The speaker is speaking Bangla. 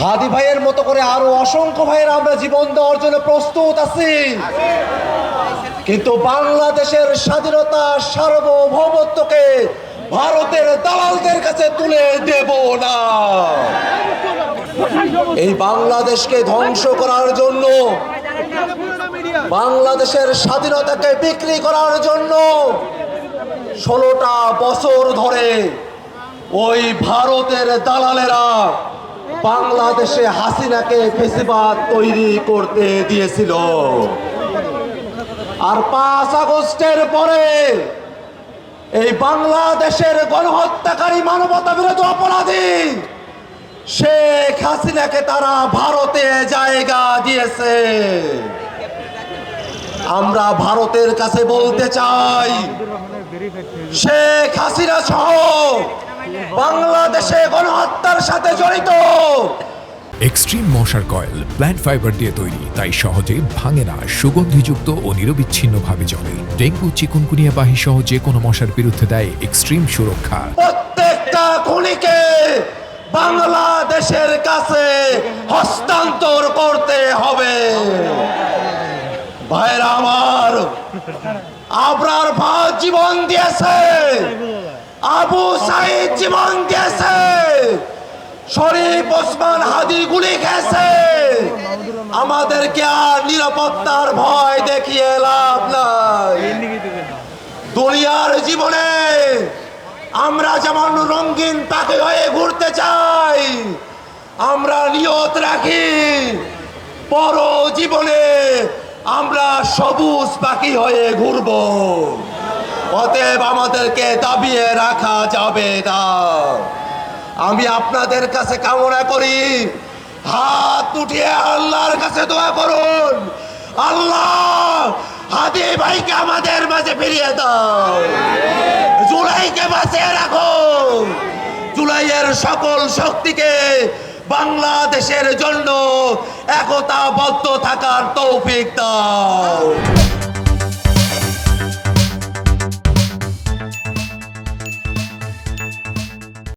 হাদি ভাইয়ের মতো করে আরও অসংখ্য ভাইয়ের আমরা জীবন দেওয়ার জন্য প্রস্তুত আছি। কিন্তু বাংলাদেশের স্বাধীনতা সার্বভৌমত্বকে ভারতের দালালদের কাছে তুলে দেব না। এই বাংলাদেশকে ধ্বংস করার জন্য, বাংলাদেশের স্বাধীনতাকে বিক্রি করার জন্য ষোলোটা বছর ধরে ওই ভারতের দালালেরা বাংলাদেশে হাসিনাকে ফেসিবাদ তৈরি করতে দিয়েছিল। আর পাঁচ আগস্টের পরে এই বাংলাদেশের গণহত্যাকারী মানবতা বিরোধী অপরাধী শেখ হাসিনাকে তারা ভারতে জায়গা দিয়েছে। আমরা ভারতের কাছে বলতে চাই, শেখ হাসিনা সহ বাংলাদেশে গণহত্যার সাথে জড়িত। এক্সট্রিম মশার কয়েল প্ল্যান্ট ফাইবার দিয়ে তৈরি তাই সহজে ভাঙে না সুগন্ধিযুক্ত ও নিরবিচ্ছিন্নভাবে চলে ডেঙ্গু চিকুনকুনিয়া বাহি সহ যে কোনো মশার বিরুদ্ধে দেয় এক্সট্রিম সুরক্ষা। প্রত্যেকটা খুনিকে বাংলাদেশের কাছে হস্তান্তর করতে হবে। ভাইরা আমার আবরার ভাত জীবন দিয়েছে। আবু সাইদ জীবন দিয়েছে। শরীফ ওসমান হাদি গুলি খেয়েছে। আমাদেরকে আর নিরাপত্তার ভয় দেখিয়ে লাভ নাই। দুনিয়ার জীবনে আমরা যেমন রঙিন পাখি হয়ে ঘুরতে চাই, আমরা নিয়ত রাখি। পর জীবনে আমরা সবুজ পাখি হয়ে ঘুরব। অতএব আমাদেরকে দাবিয়ে রাখা যাবে না। আমি আপনাদের কাছে কামনা করি, হাত উঠিয়ে আল্লাহর কাছে দোয়া করুন। আল্লাহ, হাদি ভাইকে আমাদের মাঝে ফিরিয়ে দাও। জুলাইকে বাঁচিয়ে রাখো। জুলাইয়ের সকল শক্তিকে বাংলাদেশের জন্য একতাবদ্ধ থাকার তৌফিক দাও।